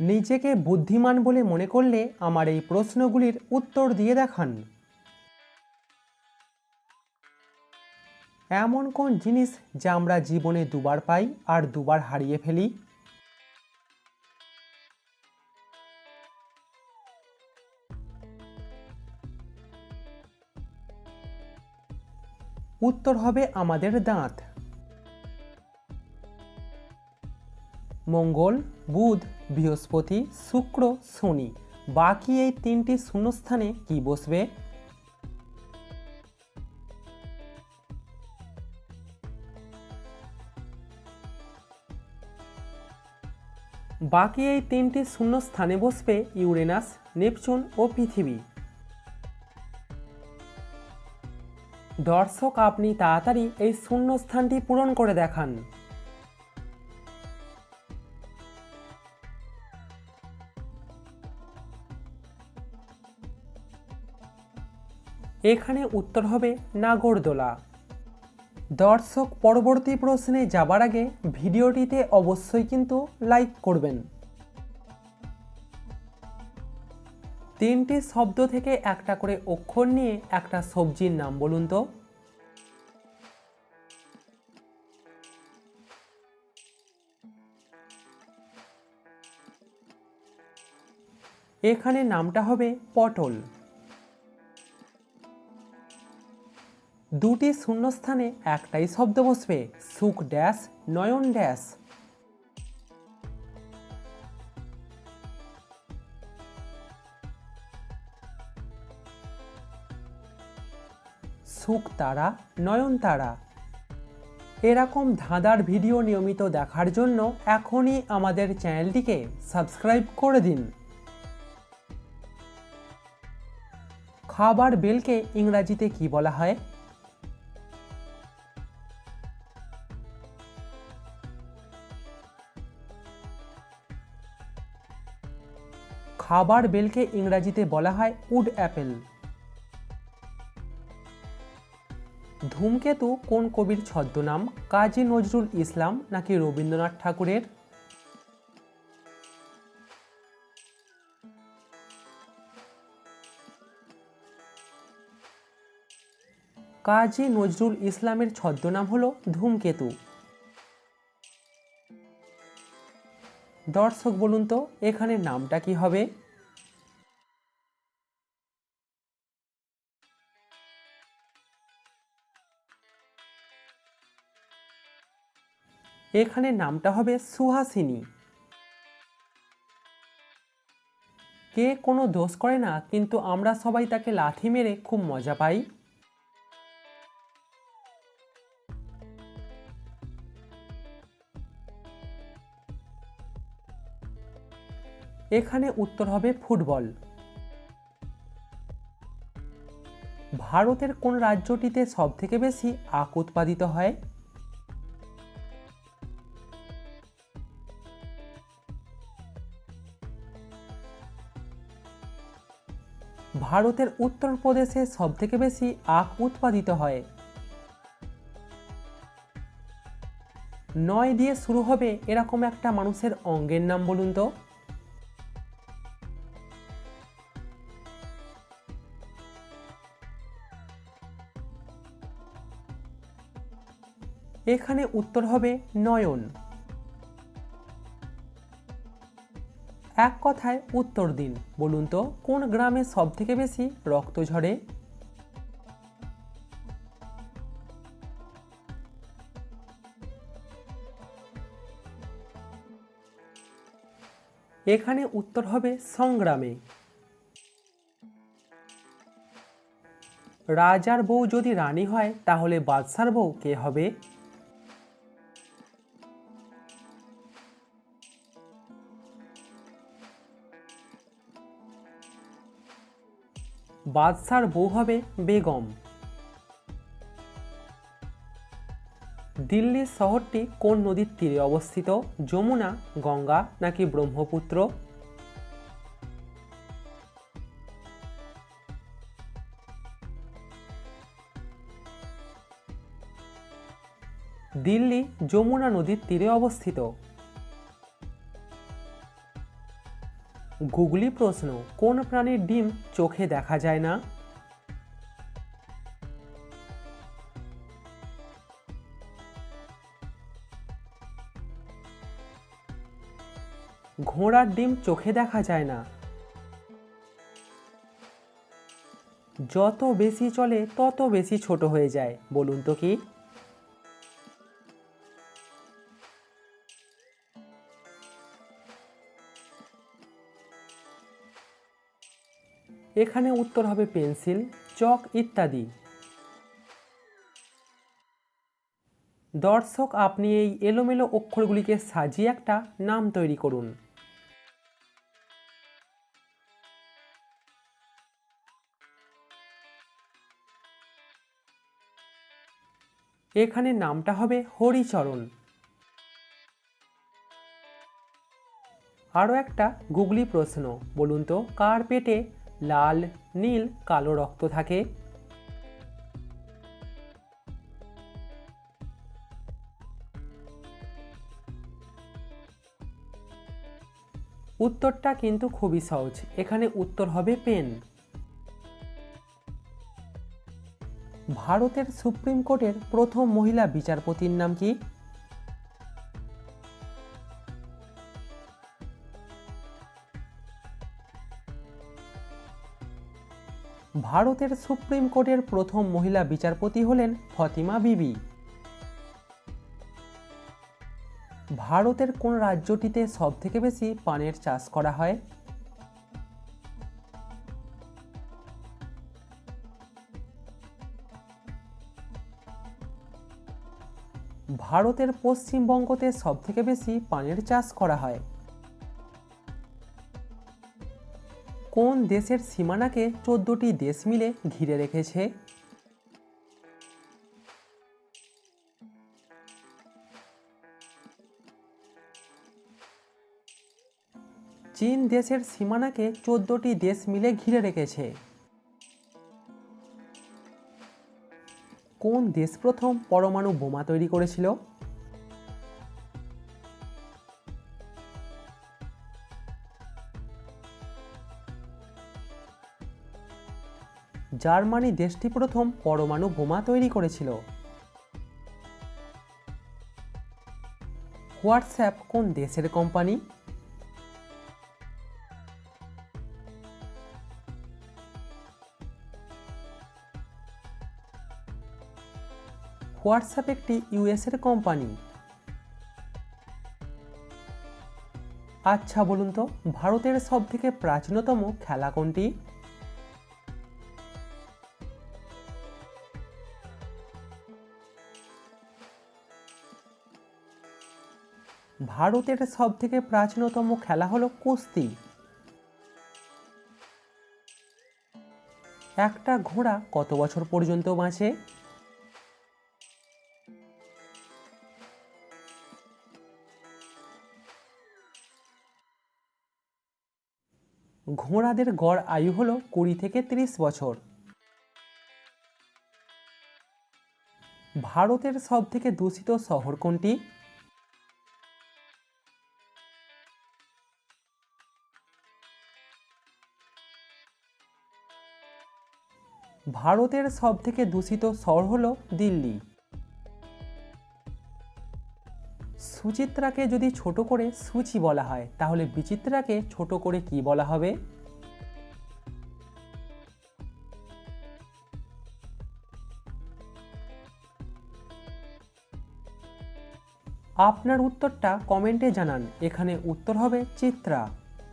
নিজেকে বুদ্ধিমান বলে মনে করলে আমার এই প্রশ্নগুলির উত্তর দিয়ে দেখান। এমন কোন জিনিস যা আমরা জীবনে দুবার পাই আর দুবার হারিয়ে ফেলি? উত্তর হবে আমাদের দাঁত। মঙ্গল, বুধ, বৃহস্পতি, শুক্র, শনি। বাকি এই তিনটি শূন্যস্থানে কি বসবে? বাকি এই তিনটি শূন্যস্থানে বসবে ইউরেনাস, নেপচুন ও পৃথিবী। দর্শক, আপনি তাড়াতাড়ি এই শূন্যস্থানটি পূরণ করে দেখান। এখানে উত্তর হবে নাগরদোলা। দর্শক, পরবর্তী প্রশ্নে যাবার আগে ভিডিওটিতে অবশ্যই কিন্তু লাইক করবেন। তিনটি শব্দ থেকে একটা করে অক্ষর নিয়ে একটা সবজির নাম বলুন তো। এখানে নামটা হবে পটল। দুটি শূন্যস্থানে একটাই শব্দ বসবে, সুখ ড্যাশ, নয়ন ড্যাশ। সুখ তারা, নয়ন তারা। এরকম ধাঁধার ভিডিও নিয়মিত দেখার জন্য এখনই আমাদের চ্যানেলটিকে সাবস্ক্রাইব করে দিন। খাবার বেলকে ইংরাজিতে কি বলা হয়? খাবার বেলকে ইংরাজিতে বলা হয় উড অ্যাপেল। ধূমকেতু কোন কবির ছদ্মনাম? কাজী নজরুল ইসলাম নাকি রবীন্দ্রনাথ ঠাকুরের? কাজী নজরুল ইসলামের ছদ্মনাম হল ধূমকেতু। দর্শক বলুন তো এখানে নামটা কি হবে? এখানে নামটা হবে সুহাসিনী। কে কোনো দোষ করে না, কিন্তু আমরা সবাই তাকে লাথি মেরে খুব মজা পাই। এখানে উত্তর হবে ফুটবল। ভারতের কোন রাজ্যটিতে সবথেকে বেশি আখ উৎপাদিত হয়? ভারতের উত্তরপ্রদেশে সবথেকে বেশি আখ উৎপাদিত হয়। নয় দিয়ে শুরু হবে এরকম একটা মানুষের অঙ্গের নাম বলুন তো। এখানে উত্তর হবে নয়ন। এক কথায় উত্তর দিন। বলুন তো, কোন গ্রামে সব থেকে বেশি রক্ত ঝরে? এখানে উত্তর হবে সংগ্রামে। রাজার বউ যদি রানী হয়, তাহলে বাদশার বউ কে হবে? বাদশার বউ হবে বেগম। দিল্লির শহরটি কোন নদীর তীরে অবস্থিত? যমুনা, গঙ্গা নাকি ব্রহ্মপুত্র? দিল্লি যমুনা নদীর তীরে অবস্থিত। গুগলি প্রশ্ন, কোন প্রাণীর ডিম চোখে দেখা যায় না? ঘোড়ার ডিম চোখে দেখা যায় না। যত বেশি চলে, তত বেশি ছোট হয়ে যায়, বলুন তো কি? এখানে উত্তর হবে পেন্সিল, চক ইত্যাদি। দর্শক, আপনি এই এলোমেলো অক্ষরগুলিকে সাজিয়ে একটা নাম তৈরি করুন। এখানে নামটা হবে হরিচরণ। আরও একটা গুগলি প্রশ্ন, বলুন তো, কার পেটে লাল, নীল, কালো রক্ত থাকে। উত্তরটা কিন্তু খুবই সহজ। এখানে উত্তর হবে পেন। ভারতের সুপ্রিম কোর্টের প্রথম মহিলা বিচারপতির নাম কি? ভারতের সুপ্রিম কোর্টের প্রথম মহিলা বিচারপতি হলেন ফতিমা বিবি। ভারতের কোন রাজ্যটিতে সবথেকে বেশি পানের চাষ করা হয়? ভারতের পশ্চিমবঙ্গতে সবথেকে বেশি পানের চাষ করা হয়। কোন দেশের সীমানাকে চোদ্দটি দেশ মিলে ঘিরে রেখেছে? চীন দেশের সীমানাকে চোদ্দটি দেশ মিলে ঘিরে রেখেছে। কোন দেশ প্রথম পরমাণু বোমা তৈরি করেছিল? জার্মানি দেশটি প্রথম পরমাণু বোমা তৈরি করেছিল। হোয়াটসঅ্যাপ কোন দেশের কোম্পানি? হোয়াটসঅ্যাপ একটি ইউএসের কোম্পানি। আচ্ছা বলুন তো, ভারতের সবথেকে প্রাচীনতম খেলা কোনটি? ভারতের সবথেকে প্রাচীনতম খেলা হলো কুস্তি। একটা ঘোড়া কত বছর পর্যন্ত বাঁচে? ঘোড়াদের গড় আয়ু হলো কুড়ি থেকে ত্রিশ বছর। ভারতের সবথেকে দূষিত শহর কোনটি? ভারতের সবথেকে দূষিত শহর হলো দিল্লি। সুচিত্রাকে যদি ছোট করে সুচি বলা হয়, তাহলে বিচিত্রাকে ছোট করে কি বলা হবে? আপনার উত্তরটা কমেন্টে জানান। এখানে উত্তর হবে চিত্রা।